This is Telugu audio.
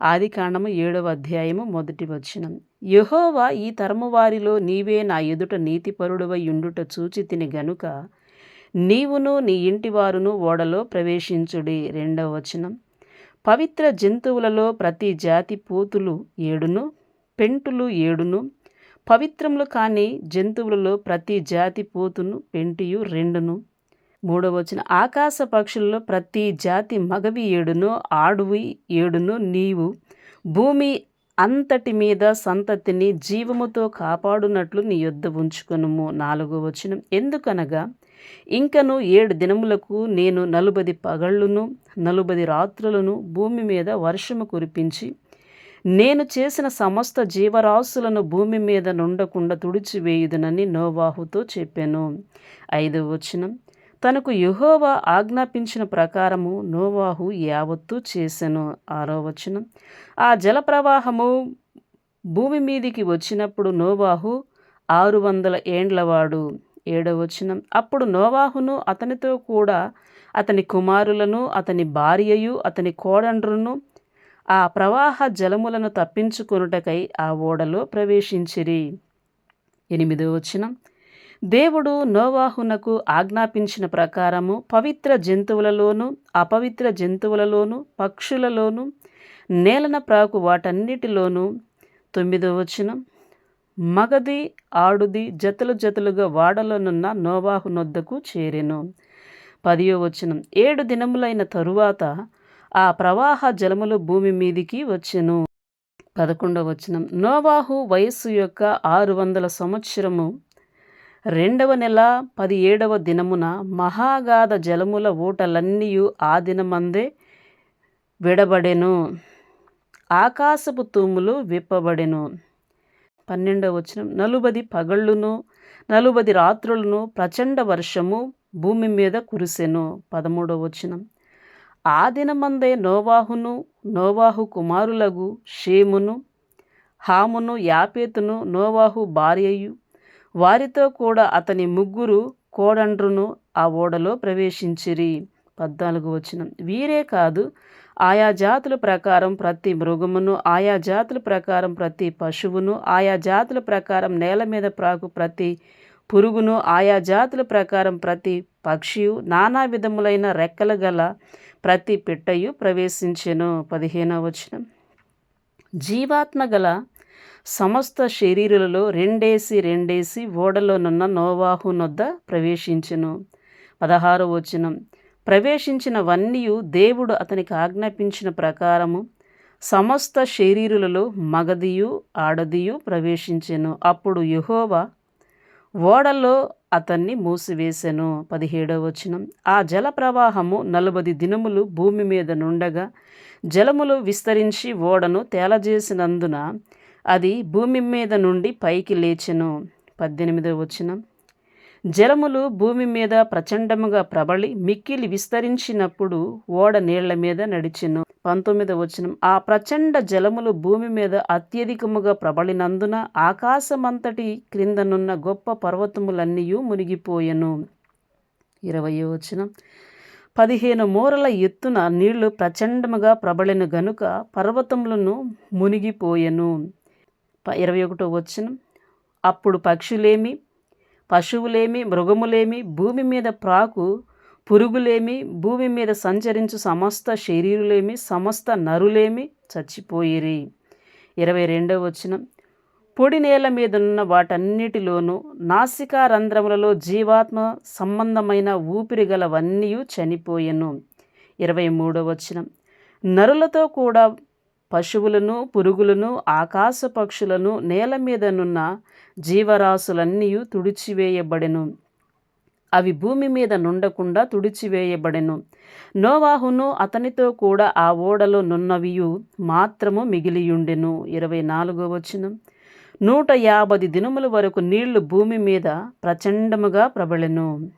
ఆది కాండము ఏడవ అధ్యాయము మొదటి వచనం. యహోవా ఈ తరము వారిలో నీవే నా ఎదుట నీతిపరుడవై ఉండుట చూచి తిని గనుక నీవును నీ ఇంటి వారును ఓడలో ప్రవేశించుడి. రెండవ వచనం. పవిత్ర జంతువులలో ప్రతి జాతి పోతులు ఏడును పెంటులు ఏడును పవిత్రములు కాని జంతువులలో ప్రతి జాతి పోతును పెంటియు రెండును. మూడవ వచ్చిన ఆకాశ పక్షుల్లో ప్రతి జాతి మగవి ఏడును ఆడువి ఏడును నీవు భూమి అంతటి మీద సంతతిని జీవముతో కాపాడునట్లు నీ యొద్ద ఉంచుకొనుము. నాలుగో వచనం ఎందుకనగా ఇంకను ఏడు దినములకు నేను నలుబది పగళ్ళును నలుబది రాత్రులను భూమి మీద వర్షము కురిపించి నేను చేసిన సమస్త జీవరాశులను భూమి మీద నుండకుండా తుడిచివేయుదునని నోవాహుతో చెప్పాను. ఐదవ వచనం తనకు యహోవా ఆజ్ఞాపించిన ప్రకారము నోవాహు యావత్తు చేసెను. ఆరో వచనం. ఆ జల ప్రవాహము భూమి మీదికి వచ్చినప్పుడు నోవాహు ఆరు వందల ఏండ్లవాడు. ఏడవ వచనం. అప్పుడు నోవాహును అతనితో కూడా అతని కుమారులను అతని భార్యయు అతని కోడండ్రును ఆ ప్రవాహ జలములను తప్పించుకొనుటకై ఆ ఓడలో ప్రవేశించిరి. ఎనిమిదో వచనం. దేవుడు నోవాహునకు ఆజ్ఞాపించిన ప్రకారము పవిత్ర జంతువులలోను అపవిత్ర జంతువులలోను పక్షులలోను నేలన ప్రాకు వాటన్నిటిలోనూ. తొమ్మిదో వచనం. మగది ఆడుది జతలు జతలుగా వాడలోనున్న నోవాహు నొద్దకు చేరెను. పదియో వచనం. ఏడు దినములైన తరువాత ఆ ప్రవాహ జలములు భూమి మీదికి వచ్చెను. పదకొండవ వచనం. నోవాహు వయస్సు యొక్క ఆరు వందల సంవత్సరము రెండవ నెల పదిహేడవ దినమున మహాగాధ జలముల ఊటలన్నీయు ఆ దినమందే విడబడెను. ఆకాశపు తూములు విప్పబడెను. పన్నెండవ వచనం. నలుబది పగళ్ళును నలుబది రాత్రులను ప్రచండ వర్షము భూమి మీద కురిసెను. పదమూడవ వచనం. ఆ దినమందే నోవాహును నోవాహు కుమారులగు షేమును హామును యాపేతును నోవాహు భార్యయు వారితో కూడా అతని ముగ్గురు కోడండ్రును ఆ ఓడలో ప్రవేశించిరి. పద్నాలుగు వచనం. వీరే కాదు ఆయా జాతుల ప్రకారం ప్రతి మృగమును ఆయా జాతుల ప్రకారం ప్రతి పశువును ఆయా జాతుల ప్రకారం నేల మీద ప్రాకు ప్రతి పురుగును ఆయా జాతుల ప్రకారం ప్రతి పక్షియు నానా విధములైన రెక్కలు గల ప్రతి పిట్టయు ప్రవేశించెను. పదిహేనవ వచనం. జీవాత్మ గల సమస్త శరీరులలో రెండేసి రెండేసి ఓడలోనున్న నోవాహు నొద్ద ప్రవేశించును. పదహారు వచనం. ప్రవేశించినవన్నీ దేవుడు అతనికి ఆజ్ఞాపించిన ప్రకారము సమస్త శరీరులలో మగదియు ఆడదియు ప్రవేశించెను. అప్పుడు యహోవా ఓడలో అతన్ని మూసివేసెను. పదిహేడవ వచనం. ఆ జల ప్రవాహము నలభై దినములు భూమి మీద నుండగా జలములు విస్తరించి ఓడను తేలజేసినందున అది భూమి మీద నుండి పైకి లేచెను. పద్దెనిమిదవ వచనం. జలములు భూమి మీద ప్రచండముగా ప్రబలి మిక్కిలి విస్తరించినప్పుడు ఓడ నీళ్ళ మీద నడిచెను. పంతొమ్మిదవ వచనం. ఆ ప్రచండ జలములు భూమి మీద అత్యధికముగా ప్రబలినందున ఆకాశమంతటి క్రిందనున్న గొప్ప పర్వతములన్నీ మునిగిపోయెను. ఇరవయో వచనం. పదిహేను మూరల ఎత్తున నీళ్ళు ప్రచండముగా ప్రబలిన గనుక పర్వతములను మునిగిపోయెను. ఇరవై ఒకటో వచ్చిన అప్పుడు పక్షులేమి పశువులేమి మృగములేమి భూమి మీద ప్రాకు పురుగులేమి భూమి మీద సంచరించు సమస్త శరీరులేమి సమస్త నరులేమి చచ్చిపోయిరి. ఇరవై రెండవ వచ్చిన పొడి నేల మీదున్న వాటన్నిటిలోనూ నాసికా రంధ్రములలో జీవాత్మ సంబంధమైన ఊపిరి గలవన్నీ చనిపోయెను. ఇరవై మూడవ వచనం. నరులతో కూడా పశువులను పురుగులను ఆకాశ పక్షులను నేల మీదనున్న జీవరాశులన్నీ తుడిచివేయబడెను. అవి భూమి మీద నుండకుండా తుడిచివేయబడెను. నోవాహును అతనితో కూడా ఆ ఓడలో నున్నవియు మాత్రము మిగిలియుండెను. ఇరవై నాలుగో వచనం. నూట యాభై దినముల వరకు నీళ్ళు భూమి మీద ప్రచండముగా ప్రబలెను.